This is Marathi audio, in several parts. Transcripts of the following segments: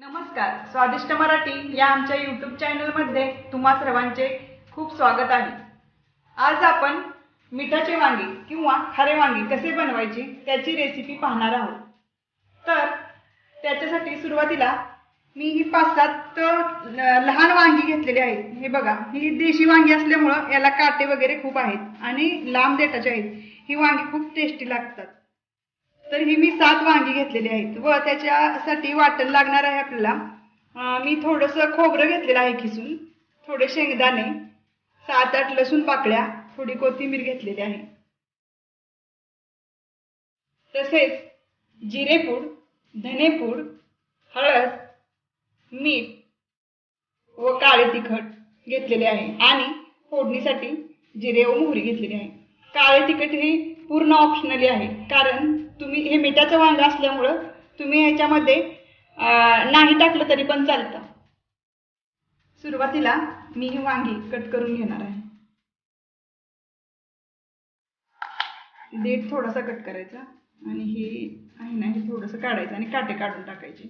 नमस्कार स्वादिष्ट मराठी या आमच्या यूट्यूब चॅनलमध्ये तुम्हा सर्वांचे खूप स्वागत आहे. आज आपण मिठाचे वांगे किंवा खारे वांगे कसे बनवायचे त्याची रेसिपी पाहणार आहोत. तर त्याच्यासाठी सुरुवातीला मी ही पाच सात लहान वांगी घेतलेली आहेत. हे बघा ही देशी वांगी असल्यामुळं याला काटे वगैरे खूप आहेत आणि लांब देठाचे आहेत. ही वांगी खूप टेस्टी लागतात. तर ही मी सात वांगी घेतलेली आहेत व त्याच्यासाठी वाटण लागणार आहे आपल्याला. मी थोडंसं खोबरं घेतलेलं आहे खिसून थोडे शेंगदाणे सात आठ लसूण पाकळ्या थोडी कोथिंबीर घेतलेली आहे. तसेच जिरेपूड धनेपूड हळद मीठ व काळे तिखट घेतलेले आहे आणि फोडणीसाठी जिरे व मोहरी घेतलेली आहे. काळे तिखट हे पूर्ण ऑप्शनली आहे कारण तुम्ही हे मिठाचं वांग असल्यामुळं तुम्ही ह्याच्यामध्ये नाही टाकलं तरी पण चालतं. सुरुवातीला मी ही वांगी कट करून घेणार आहे. देठ थोडासा कट करायचा आणि हे आहे ना हे थोडंसं काढायचं आणि काटे काढून टाकायचे.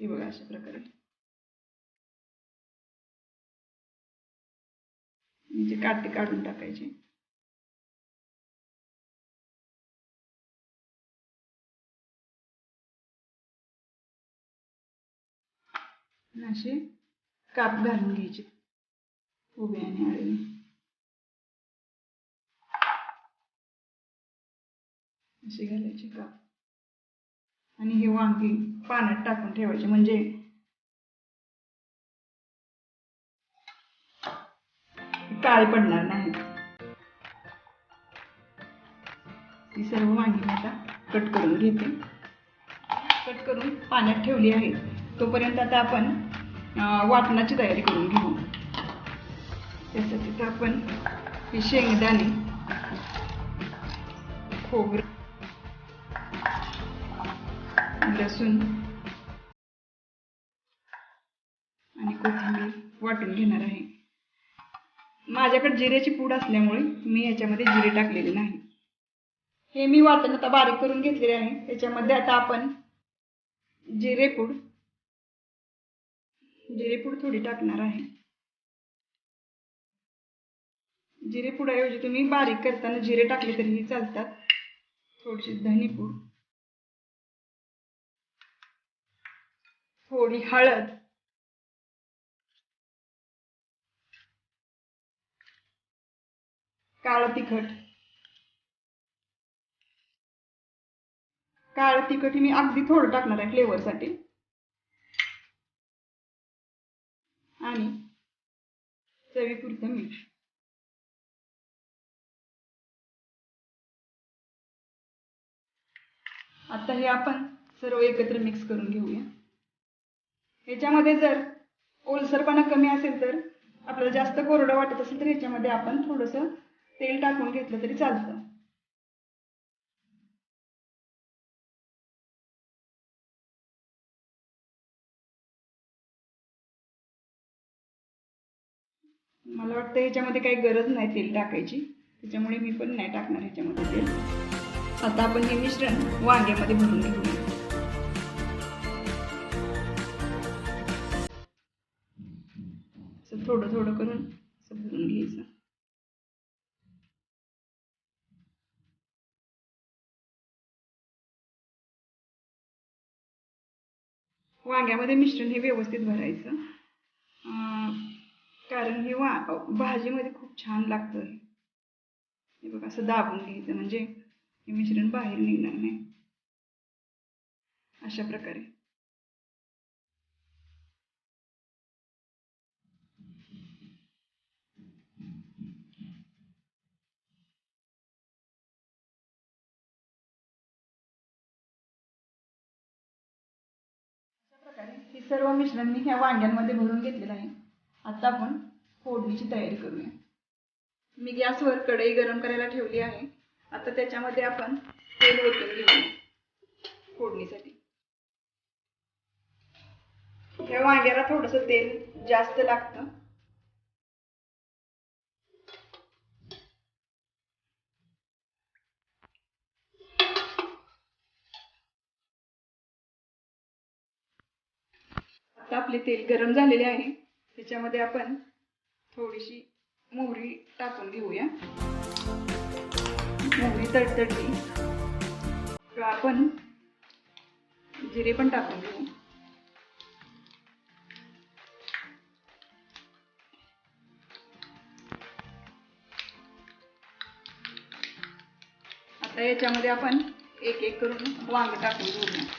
हे बघा अशा प्रकारे. म्हणजे काटे काढून टाकायचे. असे काप घालून घ्यायचे. उभे आणि आडवे. असे घालायचे काप. आणि हे वांगी पाण्यात टाकून ठेवायचे. म्हणजे काळे पडणार नाही. ती सर्व वांगी मी आता कट करून घेते. कट करून पाण्यात ठेवली आहे. तोपर्यंत आता आपण वाटणाची तयारी करून घेऊ. त्यासाठी तर आपण ही शेंगदाणे खोबरं लसूण आणि कोथिंबीर वाटून घेणार आहे. माझ्याकडे जिऱ्याची पूड असल्यामुळे मी याच्यामध्ये जिरे टाकलेले नाही. हे मी वाटण आता बारीक करून घेतलेले आहे. त्याच्यामध्ये आता आपण जिरेपूड जिरेपूड थोडी टाकणार आहे. जिरेपुडाऐवजी तुम्ही बारीक करताना जिरे टाकले तरीही चालतात. थोडीशी धनीपूड. थोडी हळद. काळं तिखट. काळं तिखट मी अगदी थोडं टाकणार आहे फ्लेवरसाठी आणि चवीपुरतं मीठ. आता हे आपण सर्व एकत्र मिक्स करून घेऊया. ह्याच्यामध्ये जर ओलसरपणा कमी असेल तर आपल्याला जास्त कोरडं वाटत असेल तर ह्याच्यामध्ये आपण थोडंसं तेल टाकून घेतलं तरी चालतं. मला वाटतं ह्याच्यामध्ये काही गरज नाही तेल टाकायची. त्याच्यामुळे मी पण नाही टाकणार ह्याच्यामध्ये तेल. आता आपण हे मिश्रण वांग्यामध्ये भरून घेऊया. असं थोडं थोडं करून असं भरून घ्यायचं. वांग्यामध्ये मिश्रण हे व्यवस्थित भरायचं. कारण हे वा भाजीमध्ये खूप छान लागतं. हे बघा असं दाबून घ्यायचं म्हणजे हे मिश्रण बाहेर निघणार नाही. अशा प्रकारे. अशा प्रकारे हे सर्व मिश्रण मी ह्या वांग्यांमध्ये भरून घेतलेलं आहे. आता आपण फोडणीची तयारी करूया. मी गॅसवर कढई गरम करायला ठेवली आहे. आता त्याच्यामध्ये आपण तेल ओतून घेऊया फोडणीसाठी. ह्या वांग्याला थोडंसं तेल जास्त लागतं. आता आपले तेल गरम झालेले आहे. त्याच्यामध्ये आपण थोडीशी मोहरी टाकून घेऊया. मोहरी तडतडली. आपण जिरे पण टाकून घेऊ. आता याच्यामध्ये आपण एक एक करून वांग टाकून घेऊया.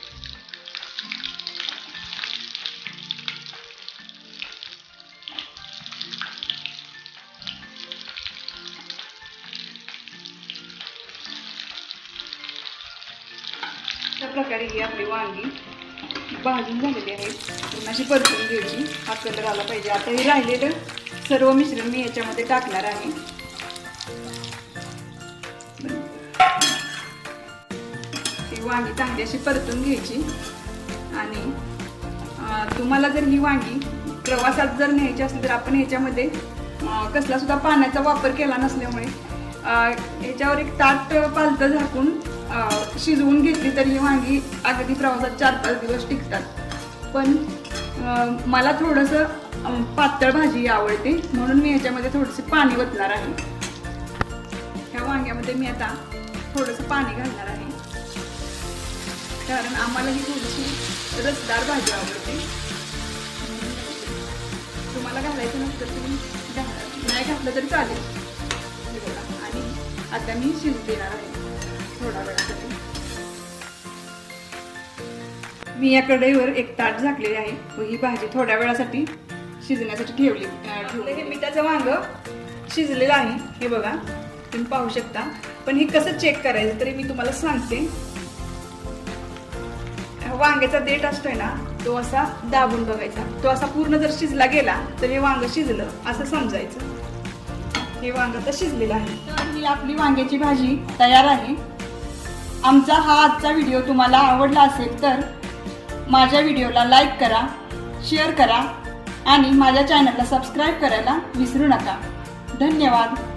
प्रकारे ही आपली वांगी भाजून झालेली आहे. पुन्हा अशी परतून घ्यायची. हा कलर आला पाहिजे. आता हे राहिलेलं सर्व मिश्रण मी याच्यामध्ये टाकणार आहे. ही वांगी चांगली अशी परतून घ्यायची. आणि तुम्हाला जर ही वांगी प्रवासात जर न्यायची असली तर आपण ह्याच्यामध्ये कसला सुद्धा पाण्याचा वापर केला नसल्यामुळे याच्यावर ह्याच्यावर एक ताट पालतं झाकून शिजवून घेतली तरी ही वांगी अगदी प्रवासात चार पाच दिवस टिकतात. पण मला थोडंसं पातळ भाजी आवडते. म्हणून मी याच्यामध्ये थोडंसं पाणी ओतणार आहे. ह्या वांग्यामध्ये मी आता थोडंसं पाणी घालणार आहे. कारण आम्हाला ही थोडीशी रसदार भाजी आवडते. तुम्हाला घालायचं नसतं तुम्ही नाही घातलं तरी चालेल. आणि आता मी शिजू देणार आहे. थोडा वेळ. मी या कढईवर एक ताट झाकलेले आहे. व ही भाजी थोड्या वेळासाठी शिजण्यासाठी ठेवली. हे मिठाचं वांग शिजलेलं आहे. हे बघा तुम्ही पाहू शकता. पण हे कसं चेक करायचं तरी मी तुम्हाला सांगते. वांग्याचा देठ असतोय ना तो असा दाबून बघायचा. तो असा पूर्ण जर शिजला गेला तर हे वांग शिजलं असं समजायचं. हे वांग तर शिजलेलं आहे. तर ही आपली वांग्याची भाजी तयार आहे. आमचा हा आजचा व्हिडिओ तुम्हाला आवडला असेल तर माझ्या व्हिडिओला लाईक करा शेअर करा आणि माझ्या चॅनलला सबस्क्राईब करायला विसरू नका. धन्यवाद.